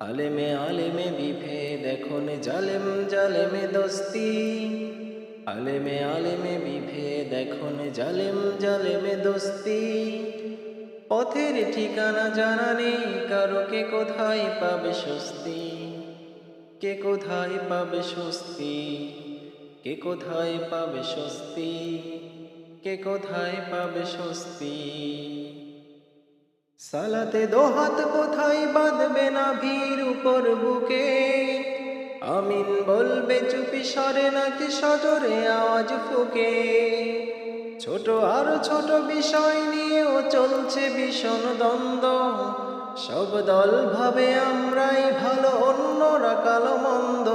আলেমে আলেমে বিভেদ, এখন জালেম জালেমে দোস্তি। আলেমে আলেমে বিভেদ, এখন জালেম জালেমে দোস্তি। পথের ঠিকানা জানা নেই, কারও কে কোথায় পাবে স্বস্তি? কে কোথায় পাবে স্বস্তি? কে কোথায় পাবে স্বস্তি? কে কোথায় পাবে স্বস্তি? সালাতে দোহাত কোথায় বাঁধবে না ভিড় উপর বুকে? আমিন বলবে, চুপি সরে নাকি সজরে আওয়াজ ফুকে? ছোট আর ছোট বিষয় নিয়েও চলছে ভীষণ দ্বন্দ্ব। সব দল ভাবে আমরাই ভালো, অন্যরা কালো মন্দ।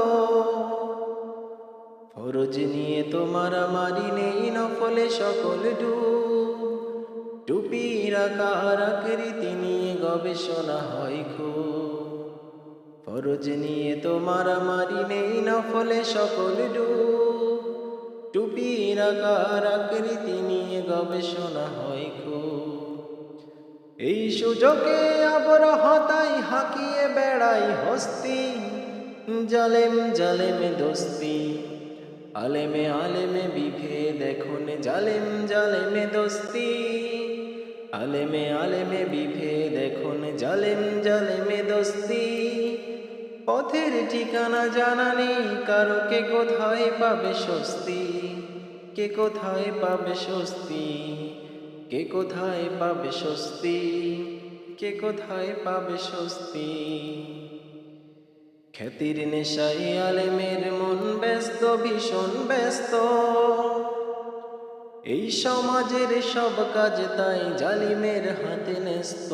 ফরজ নিয়ে তোমার মারি নেই নফলে সকল ডু টুপির আকার আকৃতি নিয়ে গবেষণা হয় খুব। ফরজ নিয়ে তোমার মারি নেই নফলে সকল ডু টুপির আকার আকৃতি নিয়ে গবেষণা হয় খুব। এই সুযোগে আবার হতাই হাঁকিয়ে বেড়াই হস্তি। জালেম জালেমে দোস্তি। আলেমে আলেমে বিভেদ, এখন জালেম জালেমে দোস্তি। আলেমে আলেমে বিভেদ এখন, জালেম জালেমে দোস্তি। পথের ঠিকানা জানা নেই, কারও কে কোথায় পাবে স্বস্তি? কে কোথায় পাবে স্বস্তি? কে কোথায় পাবে স্বস্তি? কে কোথায় পাবে স্বস্তি? খ্যাতির নেশাই আলেমের মন ব্যস্ত, ভীষণ ব্যস্ত। এই সমাজের সব কাজ তাই জালিমের হাতে ন্যস্ত।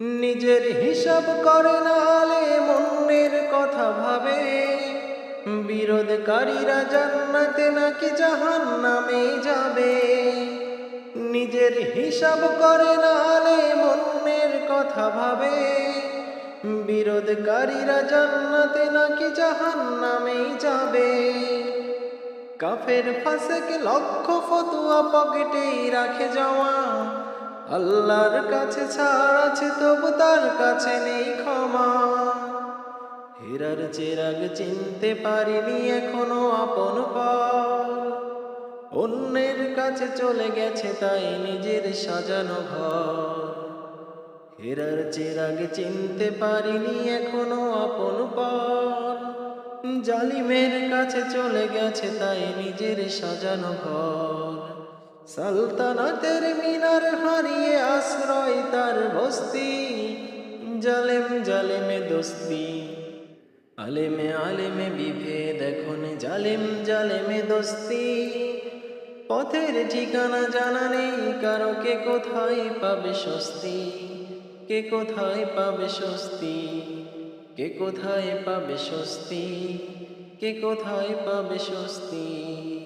নিজের হিসাব করে না আলে মনের কথা ভাবে। বিরোধকারীরা জান্নাতে নাকি জাহান নামে যাবে। নিজের হিসাব করে না আলে মনের কথা ভাবে। বিরোধকারীরা জান্নাতে নাকি জাহান নামেই যাবে। কাফের ফাঁসেকে লক্ষ ফতুয়া পকেটেই রাখে যাওয়া আল্লাহর কাছে ছাড় আছে, তবু তার কাছে নেই ক্ষমা। হেরার চেরাগ চিনতে পারিনি, এখনও আপন পর অন্যের কাছে চলে গেছে, তাই নিজের সাজানো ঘর। হেরার চেরাগ চিনতে পারিনি, এখনও আপন পর জালিমের কাছে চলে গেছে, তাই নিজের সাজানো ঘর। সালতানাতের মিনার হারিয়ে আশ্রয় তার বস্তি। জালেম জালেমে দোস্তি। আলেমে আলেমে বিভেদ, এখন জালেম জালেমে দোস্তি। পথের ঠিকানা জানা নেই, কারও কে কোথায় পাবে স্বস্তি? কে কোথায় পাবে স্বস্তি? কে কোথায় পাবে স্বস্তি? কে কোথায় পাবে স্বস্তি?